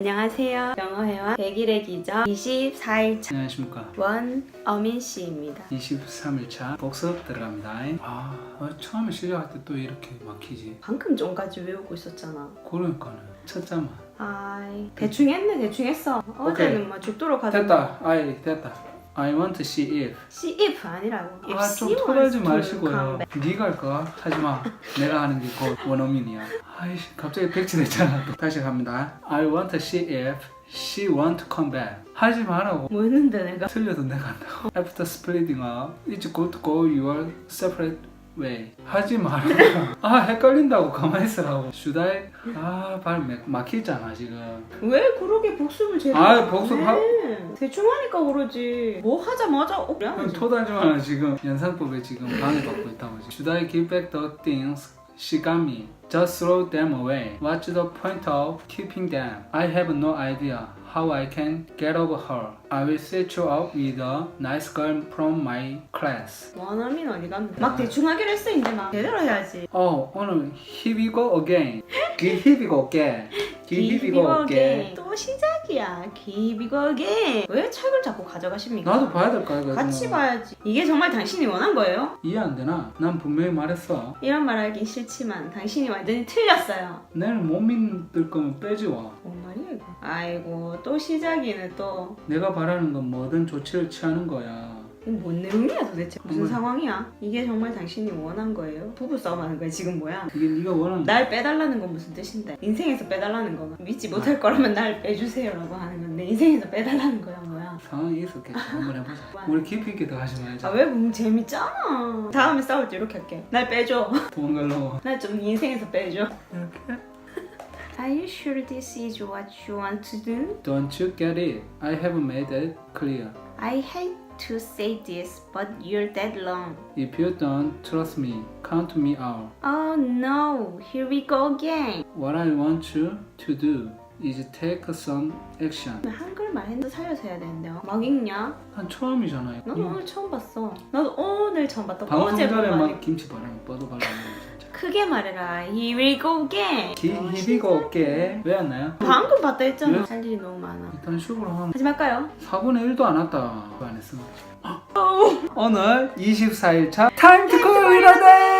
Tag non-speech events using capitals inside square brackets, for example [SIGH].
안녕하세요. 영어회화 100일의 기적 24일차 안녕하십니까. 원 어민 씨입니다. 23일차 복습 들어갑니다. 아, 어, 처음에 시작할 때 또 이렇게 막히지. 방금 전까지 외우고 있었잖아. 그러니까는 첫 자만. 아이 대충 했네 대충 했어. 어제는 뭐 죽도록 하던 됐다. 아이 됐다. I want to see if. See if 아니라고. If 아, 좀 she 토달지 wants to 마시고요. come back. 네가 할까? 하지 마. 내가 하는 게 곧 원어민이야. 아이씨, 갑자기 백지 됐잖아. 또. 다시 갑니다. I want to see if she want to come back. 하지 말라고. 뭐 했는데 내가 틀려도 내가 한다고. After splitting up, it's good to go your separate way. 하지 마라. 아 헷갈린다고 가만히 있으라고. Should I? 아발 막히잖아 지금. 왜 그러게 복습을 제대로 아, 안 복습 해? 하- 대충 하니까 그러지. 뭐 하자마자 어 그래? 그럼 토달지만 지금 연상법에 지금 방해받고 있다고 지금. Should I give back the things she got me? Just throw them away. What's the point of keeping them? I have no idea how I can get over her. I will set you up with a nice girl from my class. 원어민 어디 갔는막 대충 하기로 했어 이제 막 제대로 해야지. 어 오늘 here we go again. 기 here we go again. 기 here we go again. 또 야. 기비거게. 왜 책을 자꾸 가져가십니까? 나도 봐야 될 거야. 같이 봐야지. 이게 정말 당신이 원한 거예요? 이해 안 되나? 난 분명히 말했어. 이런 말 하긴 싫지만 당신이 완전히 틀렸어요. 내를 못 믿을 거면 빼지 와. 뭔 말이야 이거? 아이고 또 시작이네 또. 내가 바라는 건 뭐든 조치를 취하는 거야. 이거 뭔 내용이야 도대체? 무슨 어머. 상황이야? 이게 정말 당신이 원한 거예요? 부부 싸움 하는 거야 지금 뭐야? 이게 네가 원하는 날 빼달라는 건 무슨 뜻인데? 인생에서 빼달라는 거가 믿지 못할 거라면 날 빼주세요 라고 하는 건데 인생에서 빼달라는 거야 뭐야? 상황이 있었겠지. 한번 해보자. [LAUGHS] 우리 깊이 있게 더 하지 말자. 아왜 뭐 재밌잖아. 다음에 싸울 때 이렇게 할게. 날 빼줘. [LAUGHS] 도망가려고. 날좀 인생에서 빼줘. 이렇게. [LAUGHS] Are you sure this is what you want to do? Don't you get it? I have made it clear. I hate to say this, but you're dead wrong. If you don't trust me, count me out. Oh no, here we go again. What I want you to do is take some action. 한글 말했는데 살려서 해야 되는데요. 막 읽냐? 난 처음이잖아. 나도. 오늘 처음 봤어. 나도 오늘 처음 봤다. 방송 어제 전에 본 막. 김치 바르면 뻗어 진짜. 크게 말해라. Here we go again. 기 히비가 없게 왜 안 나요? 방금 봤다 했잖아. 왜? 할 일이 너무 많아. 일단 식으로 하면 하지 말까요? 4분의 1도 안 왔다. 안 했으면. 오늘 24일차 타임 투 코일러데